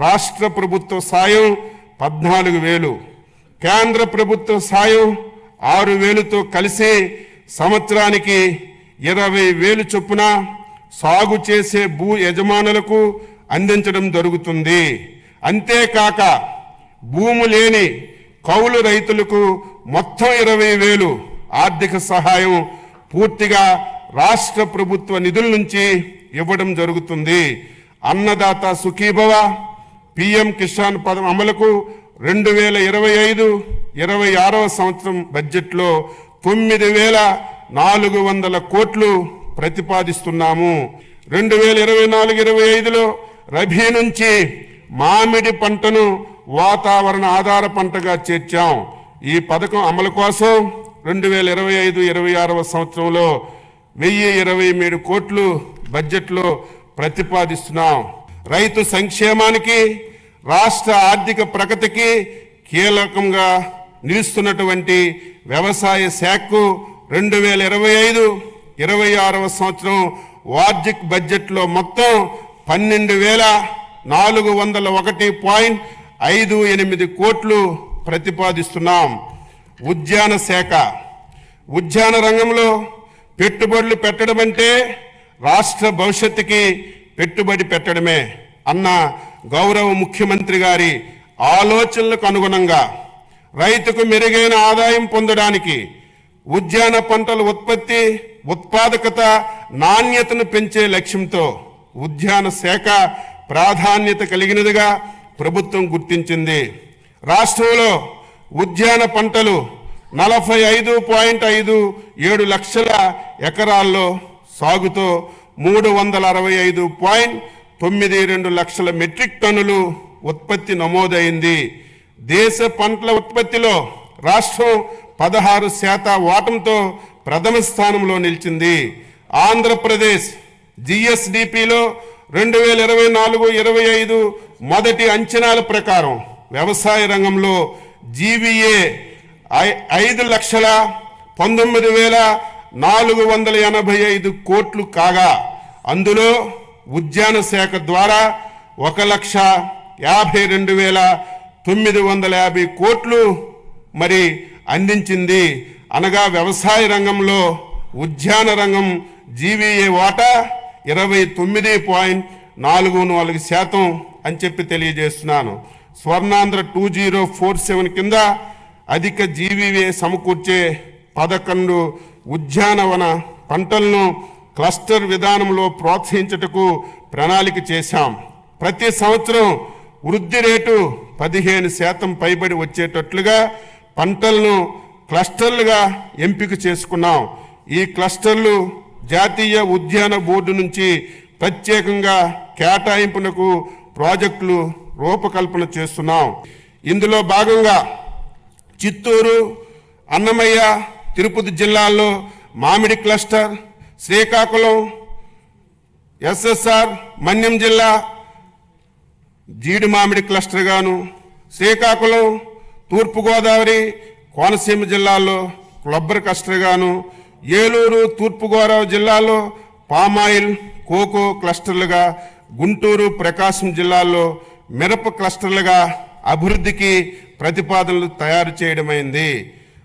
రాష్ట్ర ప్రభుత్వ సాయం పద్నాలుగు వేలు కేంద్ర ప్రభుత్వ సాయం ఆరు వేలుతో కలిసి సంవత్సరానికి ఇరవై వేలు చొప్పున సాగు చేసే భూ యజమానులకు అందించడం జరుగుతుంది. అంతేకాక భూము లేని కౌలు రైతులకు మొత్తం ఇరవై వేలు ఆర్థిక సహాయం పూర్తిగా రాష్ట్ర ప్రభుత్వ నిధుల నుంచి ఇవ్వడం జరుగుతుంది. అన్నదాత సుఖీభవ పిఎం కిసాన్ పదం అమలుకు రెండు వేల ఇరవై ఐదు ఇరవై ఆరవ సంవత్సరం బడ్జెట్లో తొమ్మిది వేల నాలుగు వందల కోట్లు ప్రతిపాదిస్తున్నాము. రెండు వేల ఇరవై నాలుగు ఇరవై ఐదులో రబీ నుంచి మామిడి పంటను వాతావరణ ఆధార పంటగా చేర్చాం. ఈ పథకం అమలు కోసం రెండు వేల ఇరవై ఐదు ఇరవై ఆరవ సంవత్సరంలో వెయ్యి ఇరవై మూడు కోట్లు బడ్జెట్లో ప్రతిపాదిస్తున్నాం. రైతు సంక్షేమానికి రాష్ట్ర ఆర్థిక ప్రగతికి కీలకంగా నిలుస్తున్నటువంటి వ్యవసాయ శాఖకు రెండు వేల ఇరవై ఐదు ఇరవై ఆరవ సంవత్సరం వార్జిక్ బడ్జెట్లో మొత్తం పన్నెండు వేల నాలుగు వందల ఒకటి పాయింట్ ఐదు ఎనిమిది కోట్లు ప్రతిపాదిస్తున్నాం. ఉద్యాన శాఖ. ఉద్యాన రంగంలో పెట్టుబడులు పెట్టడం అంటే రాష్ట్ర భవిష్యత్తుకి పెట్టుబడి పెట్టడమే అన్న గౌరవ ముఖ్యమంత్రి గారి ఆలోచనలకు అనుగుణంగా రైతుకు మెరుగైన ఆదాయం పొందడానికి ఉద్యాన పంటల ఉత్పత్తి ఉత్పాదకత నాణ్యతను పెంచే లక్ష్యంతో ఉద్యాన శాఖ ప్రాధాన్యత కలిగినదిగా ప్రభుత్వం గుర్తించింది. రాష్ట్రంలో ఉద్యాన పంటలు నలభై ఐదు పాయింట్ ఐదు ఏడు లక్షల ఎకరాల్లో సాగుతో మూడు వందల అరవై ఐదు పాయింట్ తొమ్మిది రెండు లక్షల మెట్రిక్ టన్నులు ఉత్పత్తి నమోదైంది. దేశ పంటల ఉత్పత్తిలో రాష్ట్రం పదహారు శాతం వాటంతో ప్రథమ స్థానంలో నిలిచింది. ఆంధ్రప్రదేశ్ జిఎస్డిపిలో రెండు వేల ఇరవై నాలుగు ఇరవై ఐదు మొదటి అంచనాల ప్రకారం వ్యవసాయ రంగంలో జీవీఏ ఐ- ఐదు లక్షల పంతొమ్మిది వేల నాలుగు వందల ఎనభై ఐదు కోట్లు కాగా అందులో ఉద్యాన శాఖ ద్వారా ఒక లక్ష యాభై రెండు వేల తొమ్మిది వందల యాభై కోట్లు మరి అందించింది. అనగా వ్యవసాయ రంగంలో ఉద్యాన రంగం జీవీఏ వాటా ఇరవై తొమ్మిది పాయింట్ నాలుగు నాలుగు శాతం అని చెప్పి తెలియజేస్తున్నాను. Swarnandhra two zero four seven కింద అధిక జీవీఏ సమకూర్చే పదకొండు ఉద్యానవన పంటలను క్లస్టర్ విధానంలో ప్రోత్సహించుటకు ప్రణాళిక చేశాం. ప్రతి సంవత్సరం వృద్ధి రేటు పదిహేను శాతం పైబడి వచ్చేటట్లుగా పంటలను క్లస్టర్లుగా ఎంపిక చేసుకున్నాం. ఈ క్లస్టర్లు జాతీయ ఉద్యాన బోర్డు నుంచి ప్రత్యేకంగా కేటాయింపునకు ప్రాజెక్టులు రూపకల్పన చేస్తున్నాం. ఇందులో భాగంగా చిత్తూరు అన్నమయ్య తిరుపతి జిల్లాల్లో మామిడి క్లస్టర్ శ్రీకాకుళం ఎస్ఎస్ఆర్ మన్యం జిల్లా జీడి మామిడి క్లస్టర్ గాను శ్రీకాకుళం తూర్పుగోదావరి కోనసీమ జిల్లాలో క్లబ్బర్ క్లస్టర్ గాను ఏలూరు తూర్పుగోదావరి జిల్లాలో పామాయిల్ కోకో క్లస్టర్లుగా గుంటూరు ప్రకాశం జిల్లాల్లో మిరప క్లస్టర్లుగా అభివృద్ధికి ప్రతిపాదనలు తయారు చేయడమైంది.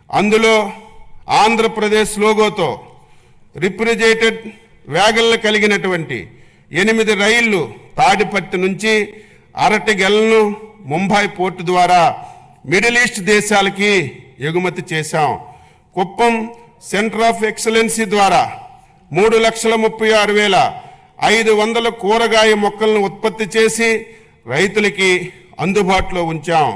అందులో ఆంధ్రప్రదేశ్ లోగోతో రిఫ్రిజరేటెడ్ వ్యాగన్లు కలిగినటువంటి ఎనిమిది రైళ్ళు తాడిపత్తి నుంచి అరటిగెలను ముంబై పోర్టు ద్వారా మిడిల్ ఈస్ట్ దేశాలకి ఎగుమతి చేశాం. కుప్పం సెంటర్ ఆఫ్ ఎక్సలెన్సీ ద్వారా మూడు లక్షల ముప్పై ఆరు వేల ఐదు వందల కూరగాయ మొక్కలను ఉత్పత్తి చేసి రైతులకి అందుబాటులో ఉంచాం.